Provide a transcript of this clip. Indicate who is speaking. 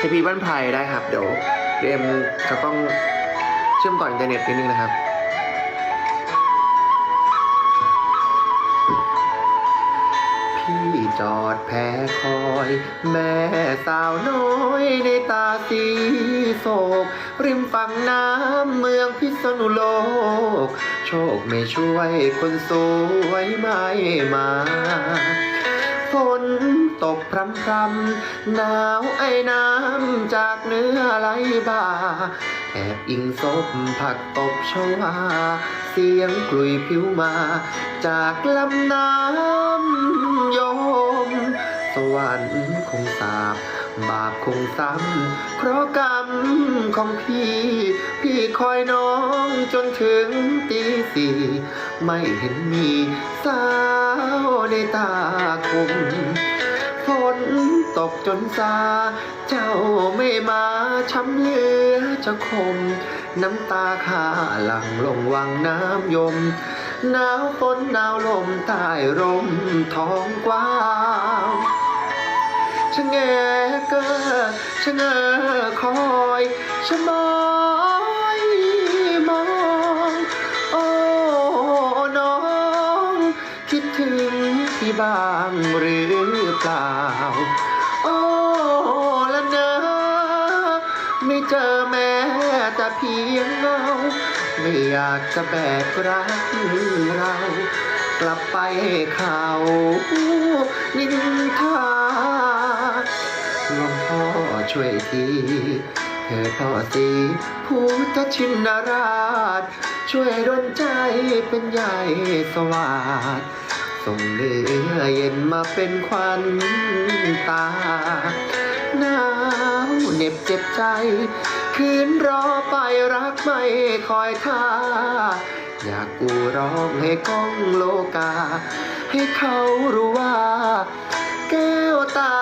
Speaker 1: เทพีบ้านไพรได้ครับ เดี๋ยวเอ็มจะต้องเชื่อมต่ออินเทอร์เน็ตนิดนึงนะครับพี่จอดแพ้คอย แม่สาวน้อยในตาสีโศก ริมฝั่งน้ำเมืองพิษณุโลก โชคไม่ช่วยคนสวยไม่มา ฝนตกพรำพรำหนาวไอ้น้ำจากเนื้อไหลบ่า แอบอิงศพผักตบชวา เสียงกลุยผิวมา จากลำน้ำยม สวรรค์คงสาบบาปคงซ้ำเพราะกรรมของพี่ พี่คอยน้องจนถึงตีสี่ไม่เห็นมีสา ในตาคมฝนตกจนซา เจ้าไม่มาช้ำเหลือจะคม น้ำตาข้าหลั่งลงวังน้ำยม หนาวฝนหนาวลมใต้ร่มท้องกว้างชะแงเกอชะเงอคอยชะมอยมอง โอ้น้อง คิดถึง พี่บ้างหรือเปล่า โอ้ละเนอไม่เจอแม้แต่เพียงเงา ไม่อยากจะแบกรักเรา กลับไปเขานินทาหลวงพ่อช่วยทีเธอพ่อสีพุทธชินราช ช่วยดลใจเป็นใหญ่สวาด ส่งเนื้อเย็นมาเป็นควันตา หนาวเหน็บเจ็บใจ คืนรอไปรักไม่คอยท่า อยากกูร้องให้ก้องโลกา ให้เขารู้ว่า แก้วตา